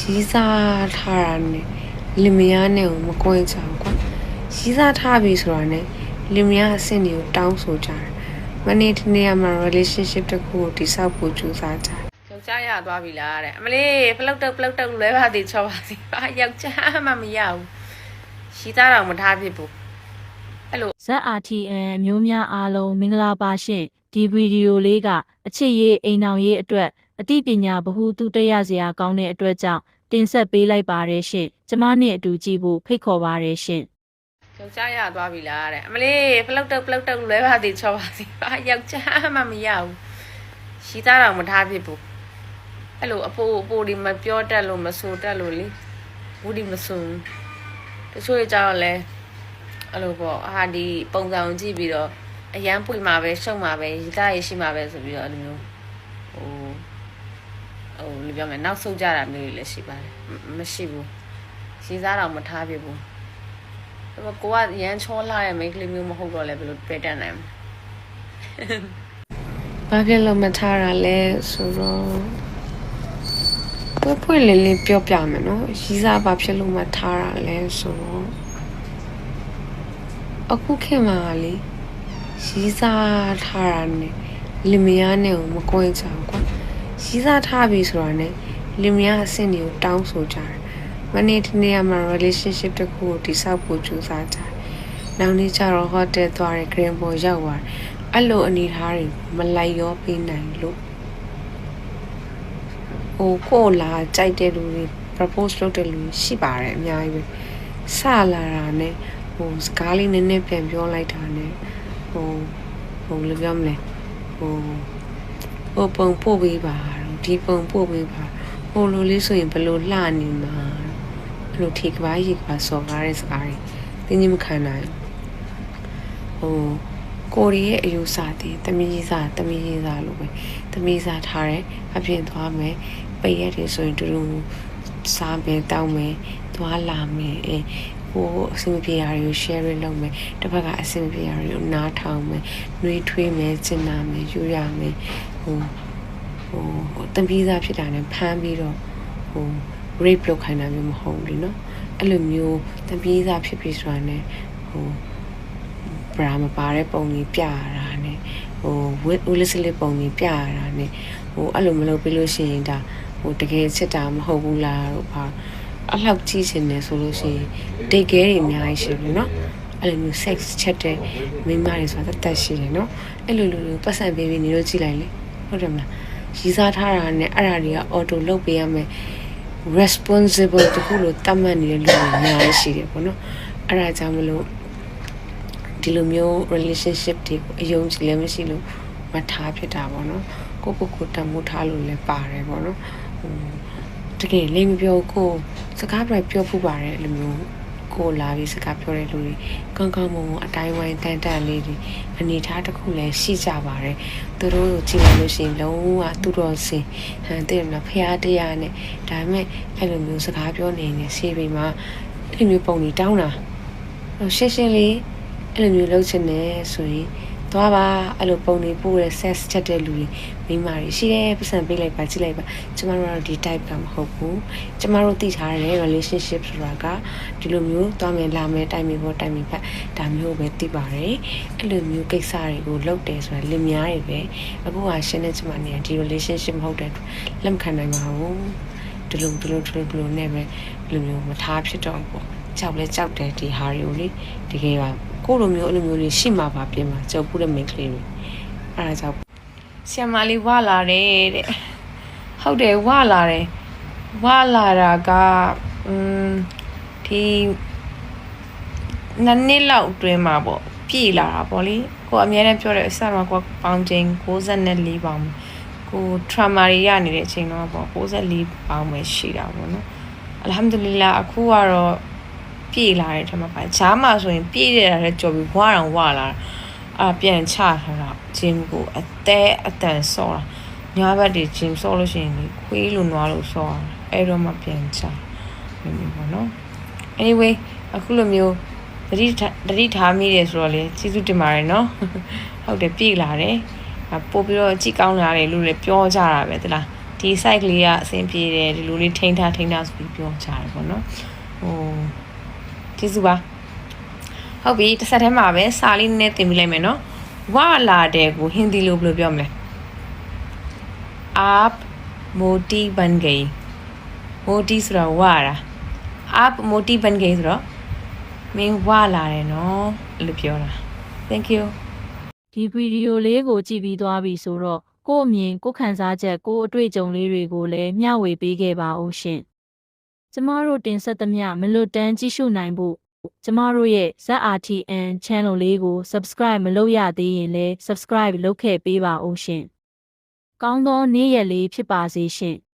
ရီးစားထားတာနဲ့လင်မယားနဲ့ကိုမကွဲကြဘူးကွာရီးစားထားပြီဆိုတာနဲ့လင်မယားအဆင့်တွေကိုတောင်းဆိုကြတယ်မနေ့တနေ့ကမှ relationship တစ်ခုကိုတိဆောက်ဖို့ကြိုးစားကြတယ်ယောက်ျားရသွားပြီလားတဲ့အမလေးဖလုတ်တုတ်ဖလုတ်တုတ်လွဲပါသေးချောပါသေးဘာယောက်ျားမှမရဘူးရှိသားတော့မထားဖြစ်ဘူးအဲ့လို ZRTN မျိုးများအားလုံးမင်္ဂလာပါရှင်ဒီဗီဒီယိုလေးကအချစ်ရေးအိမ်အောင်ရေးအတွက် အသိပညာဗဟုသုတရစရာကောင်းတဲ့အတွက်ကြောင့်တင်ဆက်ပေးလိုက်ပါတယ်ရှင်ကျမနဲ့အတူကြည့်ဖို့ဖိတ်ခေါ်ပါတယ်ရှင်ယောက်ျားရသွားပြီလားတဲ့အမလေးဖလုတ်တုတ်ဖလုတ်တုတ်လွဲပါသေးချောပါသေးဘာယောက်ျားမှမရဘူးရှိသားတော့မထားဖြစ်ဘူးအဲ့လိုအဖိုးအဖိုးဒီမပြောတတ်လို့မဆိုတတ်လို့လေဘူးဒီမဆိုတချို့ကြတော့လဲအဲ့လိုပေါ့အာဒီပုံစံကိုကြည့်ပြီးတော့အရန်ပွေမှာပဲရှုံမှာပဲရီသားရရှိမှာပဲဆိုပြီးတော့အဲ့လိုမျိုးဟို ဟိုလိုပြောမယ်နောက်ဆုတ်ကြတာမျိုးတွေလည်းရှိပါတယ်မမရှိဘူးရီသားတော့မထားဖြစ်ဘူးဒါပေမဲ့ကိုကရမ်းချောလာရဲ့မိန်းကလေးမျိုးမဟုတ်တော့လဲဘယ်လိုတွေ့တတ်နိုင်မလဲဘာဖြစ်လို့မထားတာလဲဆိုတော့ပွပွလေးလေးပြောပြမယ်နော်ရီးစားဘာဖြစ်လို့မထားတာလဲဆိုတော့အခုခေတ်မှာလေရီးစားထားတာနဲ့လင်မယားနဲ့ကိုမကွဲကြဘူးကွာ ရီးစားထားပြီဆိုတာနဲ့လင်မယားအဆင့်တွေကိုတောင်းဆိုကြတယ်မနေ့တနေ့ကမှ relationship တစ်ခုကိုတိဆောက်ဖို့ကြိုးစားကြတယ်နောက်နေ့ကျတော့ hotel သွားတယ် green ပေါ်ရောက်သွားတယ်အဲ့လိုအနေထားတွေမလိုက်ရောပေးနိုင်လို့ဟိုကိုယ်လာကြိုက်တဲ့လူတွေ propose လုပ်တဲ့လူတွေရှိပါတယ်အများကြီးပဲစလာတာနဲ့ဟိုစကားလေးနည်းနည်းပြန်ပြောလိုက်တာနဲ့ဟိုဟိုလိုပြောမလဲဟို ဟိုပုံပို့ပေးပါတော့ဒီပုံပို့ပေးပါဟိုလိုလေးဆိုရင်ဘယ်လိုလှနေမှာအဲ့လိုထေကဘာရေကဘာစော်ကားတဲ့စကားတွေတင်းကြီးမခံနိုင်ဘူးဟိုကိုရီရဲ့အယူဆတည်တမီးစားတမီးစားလို့ပဲတမီးစားထားတယ်အပြင်သွားမယ်ပိတ်ရက်တွေဆိုရင်တူတူစားမယ်တောင်းမယ်သွားလာမယ်အဲဟိုအဆင်မပြေရာတွေကို share လုပ်မယ်တစ်ဖက်ကအဆင်မပြေရာတွေကိုနားထောင်မယ်နှွေးထွေးမယ်ကျင်နာမယ်ယူရမယ် ဘူးဟိုတံပီးစားဖြစ်တာနဲ့ဖမ်းပြီးတော့ဟို rape လုပ်ခိုင်းတာမျိုးမဟုတ်ဘူးလीနော်အဲ့လိုမျိုးတံပီးစားဖြစ်ပြီးဆိုတာ ਨੇ ဟို bra မပါတဲ့ပုံကြီးပြရတာ ਨੇ ဟို with ulisli ပုံကြီးပြရတာ ਨੇ ဟိုအဲ့လိုမလုပ်ပြီးလို့ရှိရင်ဒါဟိုတကယ်ချစ်တာမဟုတ်ဘူးလားတော့ဘာအလောက်ကြည့်ရှင်နေဆိုလို့ရှိရင်တိတ်ကဲတွေအများကြီးရှိပြီနော်အဲ့လိုမျိုး sex ချက်တဲ့မိန်းမတွေဆိုတာတတ်ရှိတယ်နော်အဲ့လိုလိုပတ်စံပေးပြီးနေလို့ကြည့်လိုက်လေ ဟုတ်တယ်မလားရီးစားထားတာနဲ့အဲ့ဒါတွေက auto လုပ်ပေးရမယ် responsible တခုလို့တတ်မှတ်နေတဲ့လူတွေအများကြီးရှိတယ်ပေါ့နော်အဲ့ဒါကြောင့်မလို့ဒီလိုမျိုး relationship တွေကိုအယုံကြည်လည်းမရှိလို့မထားဖြစ်တာပေါ့နော်ကိုကိုကိုတတ်မှုထားလို့လည်းပါတယ်ပေါ့နော်ဟိုတကယ်လေးမပြောကိုစကားပြပြောဖို့ပါတယ်အဲ့လိုမျိုး ကိုလာပြီးစကားပြောတဲ့လူတွေကောင်းကောင်းမွန်မွန်အတိုင်းဝိုင်းတန်တန်လေးတွေအနေထားတစ်ခုလည်းရှိကြပါတယ်သူတို့ကိုကြည့်လိုက်လို့ရှိရင်လုံးဝသူတော်စင်ဟန်တဲ့မဖျားတရားနဲ့ဒါပေမဲ့အဲ့လိုမျိုးစကားပြောနေနေဆေးပေမှာအဲ့လိုမျိုးပုံတွေတောင်းတာဟိုရှင်းရှင်းလေးအဲ့လိုမျိုးလုပ်ချင်တယ်ဆိုရင် သွားပါအဲ့လိုပုံနေပို့တဲ့ sex ချက်တဲ့လူတွေမိန်းမတွေရှိတယ်ပတ်စံပေးလိုက်ပါကြည့်လိုက်ပါကျမတို့ကတော့ဒီ type ကမဟုတ်ဘူးကျမတို့သိထားတဲ့ relationship ဆိုတာကဒီလိုမျိုးသွားမယ်လာမယ်တိုင်မယ်ပေါ်တိုင်မယ်ဖက်ဒါမျိုးပဲသိပါတယ်အဲ့လိုမျိုးကိစ္စတွေကိုလုပ်တယ်ဆိုတာလင်များတွေပဲအခုကရှင်းနေကျမနေဒီ relationship မဟုတ်တဲ့အတွက်လက်မခံနိုင်ပါဘူးဒီလိုဒီလိုဒီလိုဒီလိုနဲ့ပဲဒီလိုမျိုးမထားဖြစ်တော့ဘူးပေါ့ကြောက်လဲကြောက်တယ်ဒီဟာတွေကိုလေတကယ်ပါ ကိုယ့်လိုမျိုးအဲ့လိုမျိုးလေးရှိမှာပါပြင်မှာကြောက်ဘူးတဲ့မိန်းကလေးတွေအဲ့ဒါကြောင့်ဆီယမလေးဝလာတယ်တဲ့ဟုတ်တယ်ဝလာတယ်ဝလာတာကอืมဒီနှစ်နှစ်လောက်အတွင်းမှာပေါ့ပြည်လာတာပေါ့လေကိုအများနဲ့ပြောတဲ့အစမှာကိုပေါင်ချိန်64ပေါင်ကို trauma တွေရနေတဲ့အချိန်တော့ပေါ့64ပေါင်ပဲရှိတာပေါ့နော်အလ်ဟမ်ဒူလ illah အခုကတော့ ပြေးလာတဲ့ထက်မှာပါဂျားမှာဆိုရင်ပြေးရတာလည်းကြော်ပြီးဝါတောင်ဝါလာတာအာပြန်ချထားတာဂျင်းကိုအသေးအတန်ဆော့တာညာဘက်တွေဂျင်းဆော့လို့ရှိရင်လေခွေးလိုနွားလို့ဆော့တာအဲ့တော့မှပြန်ချနေပြီပေါ့နော် anyway အခုလိုမျိုးတတိထားတတိထားမိတယ်ဆိုတော့လေကျေးဇူးတင်ပါတယ်နော်ဟုတ်တယ်ပြေးလာတယ်အပို့ပြီးတော့ကြည်ကောင်းလာတယ်လို့လည်းပြောကြတာပဲတလားဒီ site ကလေးကအဆင်ပြေတယ်ဒီလိုလေးထိန်းထားထိန်းထားဆိုပြီးပြောကြတယ်ပေါ့နော်ဟို ကျေးဇူးပါဟုတ်ပြီတစ်ဆက်တည်းမှာပဲစာလေးနည်းနည်းသင်ပြလိုက်မယ်နော်ဝလာတဲ့ကိုဟင်ဒီလိုဘယ်လိုပြောမလဲ आप मोटी बन गई मोटी ဆိုတော့ဝတာ आप मोटी बन गई ဆိုတော့မင်းဝလာတယ်နော်အဲ့လိုပြောတာ thank you ဒီဗီဒီယိုလေးကိုကြည့်ပြီးသွားပြီဆိုတော့ကို့အမြင်ကိုယ်ခံစားချက်ကိုယ်အတွေ့အကြုံလေးတွေကိုလည်းမျှဝေပေးခဲ့ပါဦးရှင်။ ကျမတို့တင်ဆက်သမျှမလွတ်တမ်းကြည့်ရှုနိုင်ဖို့ကျမတို့ရဲ့ ZRTN channel လေးကို subscribe မလုပ်ရသေးရင်လည်း subscribe လုပ်ခဲ့ပေးပါဦးရှင်။ကောင်းသောနေ့ရက်လေးဖြစ်ပါစေရှင်။